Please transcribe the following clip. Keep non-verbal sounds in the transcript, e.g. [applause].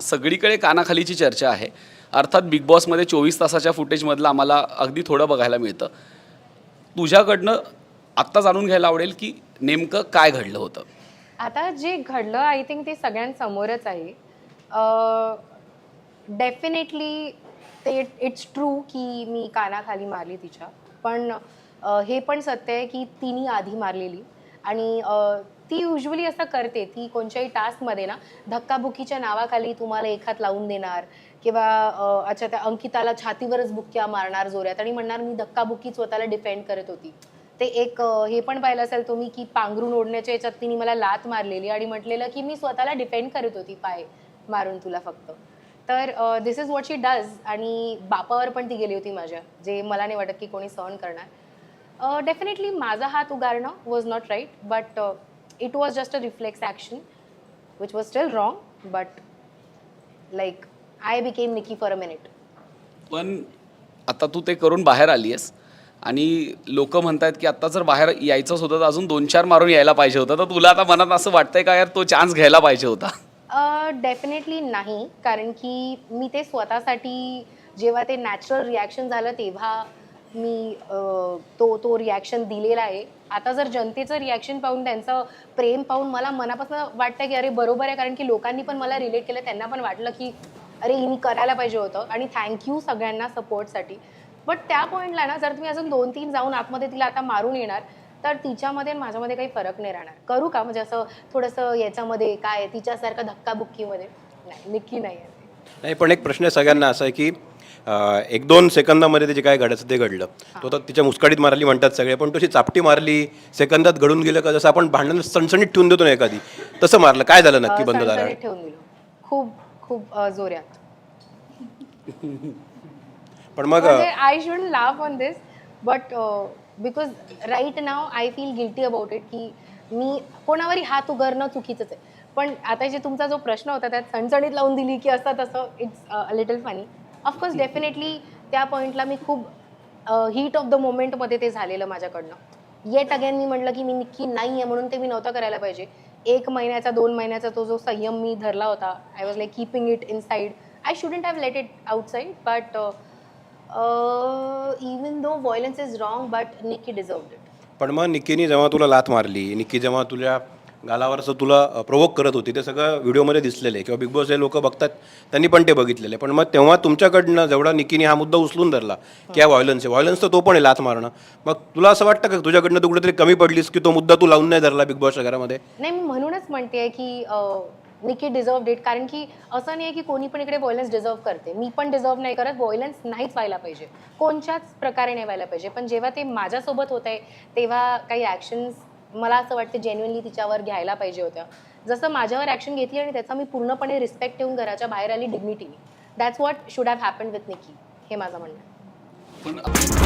सगळीकडे कानाखालीची चर्चा आहे. अर्थात बिग बॉसमध्ये चोवीस तासाच्या फुटेजमधलं आम्हाला अगदी थोडं बघायला मिळतं. तुझ्याकडनं आत्ता जाणून घ्यायला आवडेल की नेमकं काय घडलं होतं? आता जे घडलं आय थिंक ते सगळ्यांसमोरच आहे. डेफिनेटली ते इट्स ट्रू की मी कानाखाली मारली तिच्या. पण हे पण सत्य आहे की तिने आधी मारलेली. आणि ती युजली असं करते ती कोणत्याही टास्कमध्ये ना धक्काबुक्कीच्या नावाखाली तुम्हाला एखाद लावून देणार किंवा अच्छा त्या अंकिताला छातीवरच बुक्क्या मारणार जोऱ्यात आणि म्हणणार मी धक्काबुक्की स्वतःला डिपेंड करत होती. ते एक हे पण पाहिलं असेल तुम्ही की पांघरून ओढण्याच्या याच्यात तिने मला लात मारलेली आणि म्हटलेलं की मी स्वतःला डिपेंड करत होती पाय मारून तुला फक्त. तर this is what she does आणि बापावर पण ती गेली होती माझ्या जे मला नाही वाटत की कोणी सहन करणार. डेफिनेटली माझा हात उगारणं was not right but it was just a reflex action which was still wrong but like I became Nikki for a minute पण आता तू ते करून बाहेर आली आहेस आणि लोक म्हणतायत की आत्ता जर बाहेर यायचंच होतं तर अजून दोन चार मारून यायला पाहिजे होतं. तर तुला आता मनात असं वाटतंय का यार तो चान्स घ्यायला पाहिजे होता? डेफिनेटली नाही कारण की मी ते स्वतःसाठी जेव्हा ते नॅचरल रिॲक्शन झालं तेव्हा मी तो तो रिॲक्शन दिलेला आहे. आता जर जनतेचं रिॲक्शन पाहून त्यांचं प्रेम पाहून मला मनापासून वाटतं की अरे बरोबर आहे. कारण की लोकांनी पण मला रिलेट केलं. त्यांना पण वाटलं की अरे मी करायला पाहिजे होतं. आणि थँक्यू सगळ्यांना सपोर्टसाठी बट त्या पॉईंटला ना जर तुम्ही अजून दोन तीन जाऊन आतमध्ये तिला आता मारून येणार तर तिच्यामध्ये आणि माझ्यामध्ये काही फरक नाही राहणार. करू का? म्हणजे असं थोडंसं याच्यामध्ये काय तिच्यासारखं धक्काबुक्कीमध्ये? नाही निक्की नाही आहे. नाही पण एक प्रश्न सगळ्यांना असा आहे की एक दोन सेकंदामध्ये ते जे काय घडायचं ते घडलं. तो तर तिच्या मुस्काडीत मारली म्हणतात सगळे पण तशी चापटी मारली सेकंदात घडून गेलं का जसं आपण भांडण सणसणीत ठेवून देतो ना एखादी तसं मारलं. काय झालं नक्की बंद झालं सणसणीत ठेवून दिलं. खूप खूप अ, जोरात. [laughs] पण मग I should laugh on this but because right now I feel guilty about it की मी कोणावरही हात उगारणं चुकीचंच आहे. पण आता जे तुमचा जो प्रश्न होता त्यात सणसणीत लावून दिली की असं तसं it's little funny of course definitely त्या पॉईंटला मी खूप हीट ऑफ द मोमेंटमध्ये ते झालेलं माझ्याकडनं. येट अगेन मी म्हटलं की मी नक्की नाही आहे म्हणून ते मी नव्हतं करायला पाहिजे. एक महिन्याचा दोन महिन्याचा तो जो संयम मी धरला होता I was like keeping it in side I shouldn't have let it outside but even though violence is wrong but Nikki deserve it पण मग निक्कीनी जेव्हा तुला लात मारली निक्की जेव्हा तुझ्या गालावर असं तुला प्रोवोक करत होती. ते सगळं व्हिडिओमध्ये दिसलेलं आहे. किंवा बिग बॉस हे लोक बघतात त्यांनी पण ते बघितलेले पण मग तेव्हा तुमच्याकडनं जेवढा निकीने हा मुद्दा उचलून धरला की हा व्हायलन्स आहे. व्हायलन्स तर तो पण आहे लाथ मारणं. मग तुला असं वाटतं का तुझ्याकडनं तू कुठेतरी कमी पडलीस की तो मुद्दा तू लावून नाही धरला बिग बॉसच्या घरामध्ये? नाही मी म्हणूनच म्हणते की निकी डिझर्व डेट कारण की असं नाही आहे की कोणी पण इकडे व्हायलन्स डिझर्व करते. मी पण डिझर्व नाही करत. व्हायलन्स नाहीच व्हायला पाहिजे. कोणत्याच प्रकारे नाही व्हायला पाहिजे. पण जेव्हा ते माझ्यासोबत होत आहे तेव्हा काही ॲक्शन्स मला असं वाटतं जेन्युनली तिच्यावर घ्यायला पाहिजे होत्या. जसं माझ्यावर ॲक्शन घेतली आणि त्याचा मी पूर्णपणे रिस्पेक्ट ठेवून घराच्या बाहेर आली डिग्निटीने that's what should have happen with Nikki हे माझं म्हणणं आहे.